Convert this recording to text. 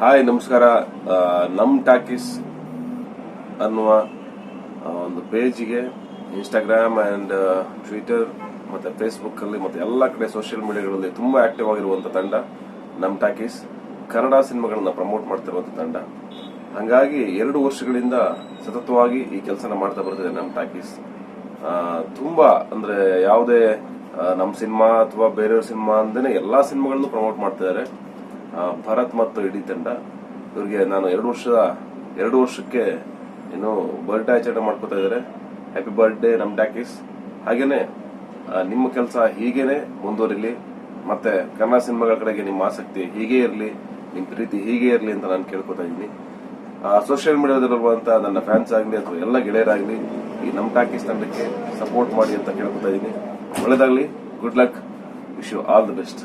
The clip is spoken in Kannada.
ಹಾಯ್, ನಮಸ್ಕಾರ. ನಮ್ ಟಾಕೀಸ್ ಅನ್ನುವ ಒಂದು ಪೇಜ್ಗೆ ಇನ್ಸ್ಟಾಗ್ರಾಮ್ ಅಂಡ್ ಟ್ವಿಟರ್ ಮತ್ತೆ ಫೇಸ್ಬುಕ್ ಅಲ್ಲಿ ಮತ್ತೆ ಎಲ್ಲ ಕಡೆ ಸೋಷಿಯಲ್ ಮೀಡಿಯಾಗಳಲ್ಲಿ ತುಂಬಾ ಆಕ್ಟಿವ್ ಆಗಿರುವಂತ ತಂಡ ನಮ್ ಟಾಕೀಸ್. ಕನ್ನಡ ಸಿನಿಮಾಗಳನ್ನ ಪ್ರಮೋಟ್ ಮಾಡ್ತಿರುವಂತ ತಂಡ. ಹಂಗಾಗಿ ಎರಡು ವರ್ಷಗಳಿಂದ ಸತತವಾಗಿ ಈ ಕೆಲಸನ ಮಾಡ್ತಾ ಬರ್ತಿದೆ ನಮ್ ಟಾಕೀಸ್. ತುಂಬ ಅಂದ್ರೆ ಯಾವುದೇ ನಮ್ಮ ನಮ್ ಸಿನಿಮಾ ಅಥವಾ ಬೇರೆಯವ್ರ ಸಿನಿಮಾ ಅಂದೇನೆ ಎಲ್ಲಾ ಸಿನಿಮಾಗಳನ್ನು ಪ್ರಮೋಟ್ ಮಾಡ್ತಿದ್ದಾರೆ ಭರತ್ ಮತ್ತು ಇಡೀ ತಂಡ. ಇವರಿಗೆ ನಾನು ಎರಡು ವರ್ಷದ, ಎರಡು ವರ್ಷಕ್ಕೆ ಏನು ಬರ್ಡೇ ಆಚರಣೆ ಮಾಡ್ಕೋತಾ ಇದ್ದಾರೆ. ಹ್ಯಾಪಿ ಬರ್ಡೇ ನಮ್ ಟ್ಯಾಕಿಸ್ ಹಾಗೇನೆ ನಿಮ್ಮ ಕೆಲಸ ಹೀಗೇನೆ ಮುಂದುವರಿಲಿ. ಮತ್ತೆ ಕನ್ನಡ ಸಿನಿಮಾಗಳ ಕಡೆಗೆ ನಿಮ್ಮ ಆಸಕ್ತಿ ಹೀಗೆ ಇರಲಿ, ನಿಮ್ಮ ಪ್ರೀತಿ ಹೀಗೆ ಇರಲಿ ಅಂತ ನಾನು ಕೇಳ್ಕೊತಾ ಇದ್ದೀನಿ. ಸೋಷಿಯಲ್ ಮೀಡಿಯಾದಲ್ಲಿರುವಂತಹ ನನ್ನ ಫ್ಯಾನ್ಸ್ ಆಗಲಿ ಅಥವಾ ಎಲ್ಲ ಗೆಳೆಯರಾಗಲಿ, ಈ ನಮ್ ಟಾಕೀಸ್ ತಂಡಕ್ಕೆ ಸಪೋರ್ಟ್ ಮಾಡಿ ಅಂತ ಕೇಳ್ಕೊತಾ ಇದ್ದೀನಿ. ಒಳ್ಳೇದಾಗ್ಲಿ good luck wish you all the best